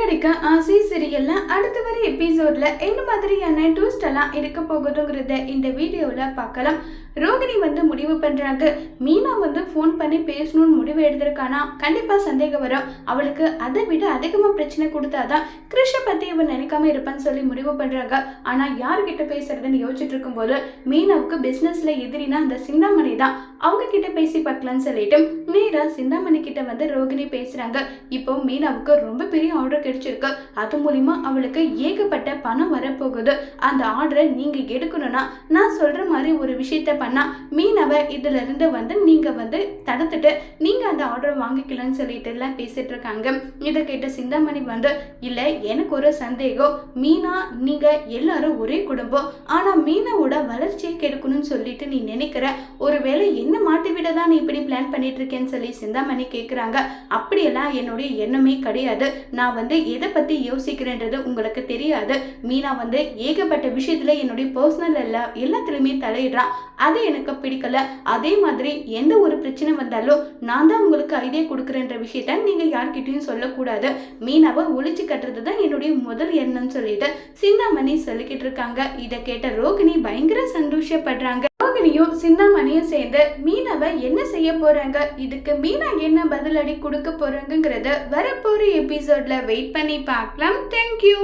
கிடைக்க ஆசை சீரியல்ல அடுத்த வர எபிசோட்ல என்ன மாதிரியான ட்விஸ்ட் எல்லாம் இருக்க போகுதுங்கிறத இந்த வீடியோல பார்க்கலாம். ரோகிணி வந்து முடிவு பண்றாங்க. மீனா வந்து ஃபோன் பண்ணி பேசணும்னு முடிவு எடுத்திருக்கானா? கண்டிப்பா சந்தேகம் வரும். அவளுக்கு அதை விட அதிகமா பிரச்சனை கொடுத்தாதான் கிருஷ பத்தி இவன் நினைக்காம இருப்பான்னு சொல்லி முடிவு பண்றாங்க. ஆனா யார்கிட்ட பேசுறதுன்னு யோசிச்சுட்டு இருக்கும்போது மீனாவுக்கு பிசினஸ்ல எதிரினா அந்த சிந்தாமணி தான் அவங்க கிட்ட பேசி பார்க்கலான்னு சொல்லிட்டு நேராக சிந்தாமணி கிட்ட வந்து ரோகிணி பேசுறாங்க. இப்போ மீனாவுக்கு ரொம்ப பெரிய ஆர்டர் கிடைச்சிருக்கு. அது மூலிமா அவளுக்கு ஏகப்பட்ட பணம் வரப்போகுது. அந்த ஆர்டரை நீங்க எடுக்கணும்னா நான் சொல்ற மாதிரி ஒரு விஷயத்த பண்ணா மீனவை இதுல இருந்து வந்து நீங்க வந்து தடுத்துட்டு நீங்க அந்த ஆர்டரை வாங்கிக்கலாம்னு சொல்லிட்டு எல்லாம் பேசிட்டு இருக்காங்க. இதை கேட்ட சிந்தாமணி வந்து இல்ல எனக்கு ஒரு சந்தேகம். மீனா நீங்க எல்லாரும் ஒரே குடும்பம். ஆனா மீனாவோட வளர்ச்சியை கெடுக்கணும்னு சொல்லிட்டு நீ நினைக்கிற ஒருவேளை என்ன மாட்டி விட தான் நீ இப்படி பிளான் பண்ணிட்டு இருக்கேன்னு சொல்லி சிந்தாமணி கேட்குறாங்க அப்படியெல்லாம் என்னுடைய எண்ணமே கிடையாது. நான் வந்து எதை பத்தி யோசிக்கிறேன்றது உங்களுக்கு தெரியாது. மீனா வந்து ஏகப்பட்ட விஷயத்துல என்னுடைய பர்சனல் எல்லாம் எல்லாத்துலயுமே தலையிடுறான் அது எனக்கு பிடிக்கல. அதே மாதிரி எந்த ஒரு பிரச்சனை வந்தாலும் நான் தான் உங்களுக்கு ஐடியா கொடுக்குறேன்ற விஷயத்த நீங்க யார்கிட்டயும் சொல்லக்கூடாது. மீனாவை ஒழிச்சு கட்டுறது தான் என்னுடைய முதல் எண்ணம்னு சொல்லிட்டு சிந்தாமணி சொல்லிக்கிட்டு இருக்காங்க. இதை கேட்ட ரோகிணி பயங்கர சந்தோஷப்படுறாங்க. ரோகிணியும் சிந்தாமணியும் சேர்ந்து மீனவ என்ன செய்ய போறாங்க? இதுக்கு மீனா என்ன பதிலடி கொடுக்க போறாங்கிறத வரப்போற எபிசோட்ல வெயிட் பண்ணி பார்க்கலாம். தேங்க்யூ